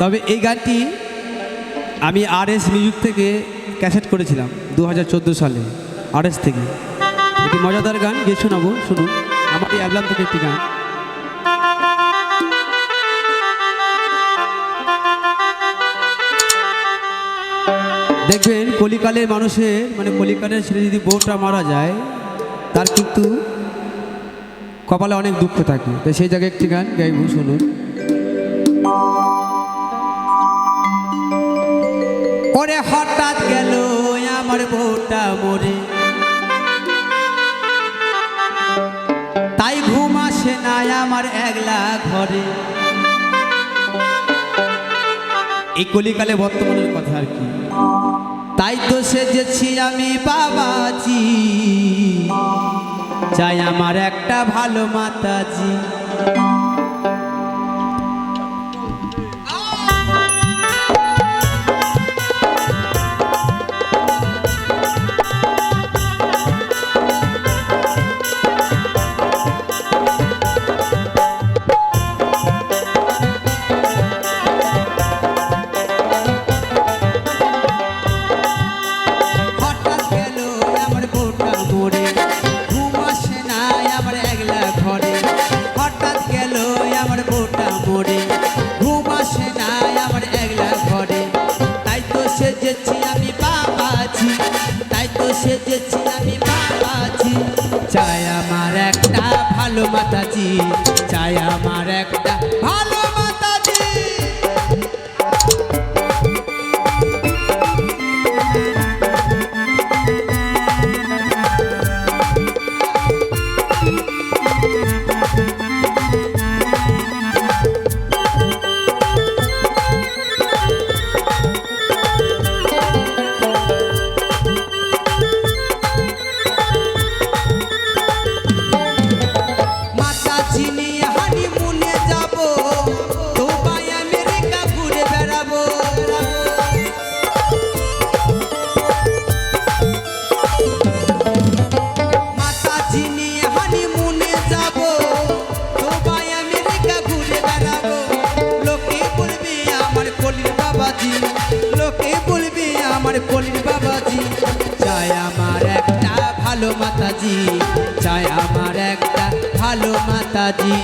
তবে এই গানটি আমি আর এস মিউজিক থেকে ক্যাসেট করেছিলাম দু হাজার চোদ্দ সালে আর এস থেকে। একটি মজাদার গান, গিয়ে শোনাবো, শুনুন। আমার এই অ্যালবাম থেকে একটি গান। দেখবেন, কলিকালের মানুষের মানে কলিকালের ছেলে যদি বউটা মারা যায়, তার কিন্তু কপালে অনেক দুঃখ থাকে। তো সেই জায়গায় একটি গান গাইব, শুনুন। ওরে হঠাৎ গেল আমার বউটা মরে। তাই ঘুম আসে না আমার একলা ঘরে। এই কলিকালে বর্তমানের কথা আর কি। তাই তো সেজেছি আমি বাবাজি। চাই আমার একটা ভালো মাতাজি। আমি বাবাজি। চাই আমার একটা ভালো মাতাজি। চাই আমার একটা ভালো মাতাজি। মাতা মাতাজি চাই আমার একটা ভালো মাতাজি।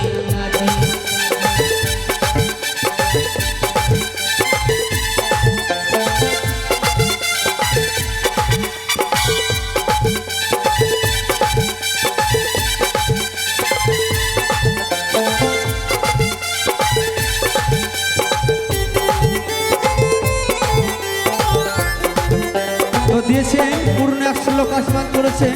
দিয়েছেন পূর্ণ একশো লোক আসমান করেছেন।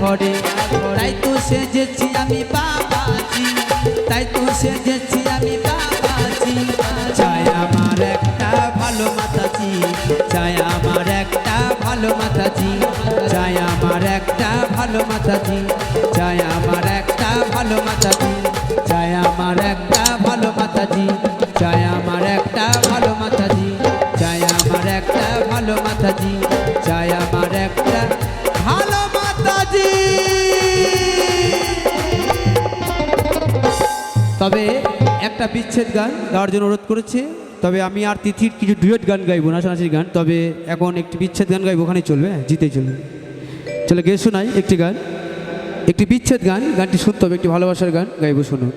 ঘরে। তাই তো সেজেছি আমি বাবাজি, তাই তো সেজেছি আমি বাবাজি। চাই আমার একটা ভালো মাতাজি, চাই আমার একটা ভালো মাতাজি, চাই আমার একটা ভালো মাতাজি, চাই আমার একটা ভালো মাতাজি, চাই আমার একটা ভালো মাতাজি, চাই আমার একটা ভালো মাতাজি, চাই আমার একটা ভালো মাতাজি। একটা বিচ্ছেদ গান গাওয়ার জন্য অনুরোধ করেছে, তবে আমি আর তিথির কিছু ডুয়েট গান গাইবো নাচানাচির গান, তবে এখন একটি বিচ্ছেদ গান গাইবো, ওখানেই চলবে হ্যাঁ জিতেই চলবে। চলে গেছো শোনাই একটি গান, একটি বিচ্ছেদ গান, গানটি শুনতে হবে, একটি ভালোবাসার গান গাইবো, শুনুন।